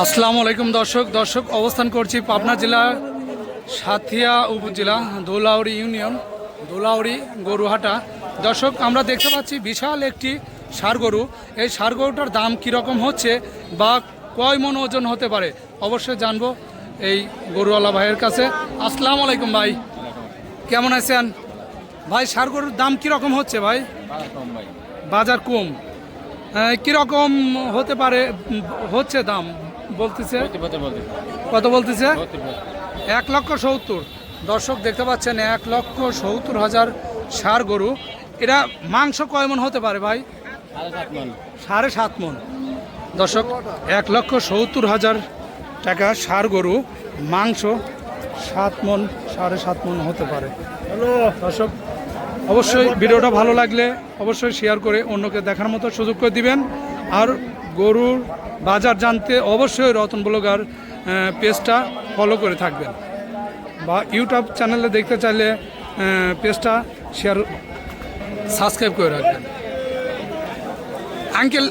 আসসালামু আলাইকুম দর্শক দর্শক অবস্থান করছি পাবনা জেলার সাথিয়া উপজেলা দোলাউড়ি ইউনিয়ন দোলাউড়ি গরুহাটা। দর্শক আমরা দেখতে পাচ্ছি বিশাল একটি ষাড় গরু এই ষাড় গরুটার দাম কীরকম হচ্ছে বা কয় মন ওজন হতে পারে? অবশ্যই জানব এই গরুওয়ালা ভাইয়ের কাছে। আসসালামু আলাইকুম ভাই। কেমন আছেন? ভাই ষাড় গরুর দাম কীরকম হচ্ছে ভাই? বাজার কম। আহ, কীরকম হতে পারে হচ্ছে দাম? বলতেছে? কত বলতেছে? এক লক্ষ সত্তর। দর্শক দেখতে পাচ্ছেন এক লক্ষ সত্তর হাজার সার গরু। এরা মাংস কয় মন হতে পারে ভাই? সাড়ে সাত মন। দর্শক এক লক্ষ সত্তর হাজার টাকা সার গরু মাংস সাত মন সাড়ে সাত মন হতে পারে। দর্শক অবশ্যই ভিডিওটা ভালো লাগলে অবশ্যই শেয়ার করে অন্যকে দেখার মতো সুযোগ করে দিবেন। আর গরুর বাজার জানতে অবশ্যই রতন ব্লগার পেজটা ফলো করে থাকবেন। বা ইউটিউব চ্যানেলে দেখতে চাইলে পেজটা শেয়ার সাবস্ক্রাইব করে রাখবেন। আঙ্কেল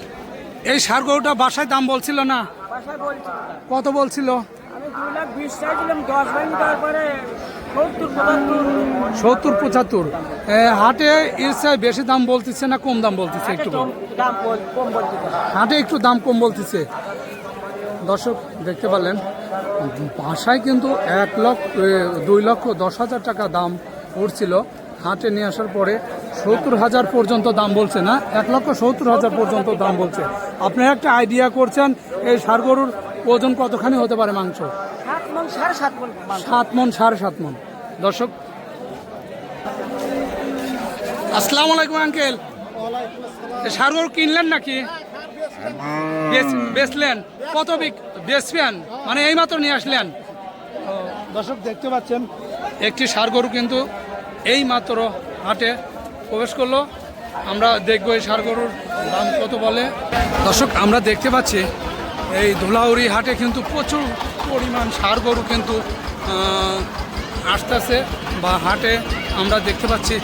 এই সার গরুটা বাসায় দাম বলছিল না? কত বলছিল? আমি দুই লাখ বিশ চাইছিলাম দশ ভেঙে তারপরে সত্তর পঁচাত্তর। হাটে এর চেয়ে বেশি দাম বলতেছে না কম দাম বলতেছে একটু হাটে একটু দাম কম বলতেছে। দর্শক দেখতে পারলেন বাসায় কিন্তু এক লক্ষ দুই লক্ষ দশ হাজার টাকা দাম পড়ছিল। হাটে নিয়ে আসার পরে সত্তর হাজার পর্যন্ত দাম বলছে না এক লক্ষ সত্তর হাজার পর্যন্ত দাম বলছে। আপনি একটা আইডিয়া করছেন এই সার গরুর ওজন কতখানি হতে পারে মাংস? সাত মন সাড়ে সাত মন মন মন। দর্শক আসসালামু আলাইকুম আঙ্কেল। সার গরু কিনলেন নাকি? বেচ- বেচলেন। কত বিক- বেচবেন? মানে এইমাত্র নিয়ে আসলেন। ও, দর্শক দেখতে পাচ্ছেন। একটি সার গরু কিন্তু এই মাত্র হাটে প্রবেশ করল। আমরা দেখব এই সার গরুর দাম কত বলে। দর্শক আমরা দেখতে পাচ্ছি এই ধুলাউড়ি হাটে কিন্তু প্রচুর পরিমাণ সার গরু কিন্তু আসতেছে বা হাটে আমরা দেখতে পাচ্ছি।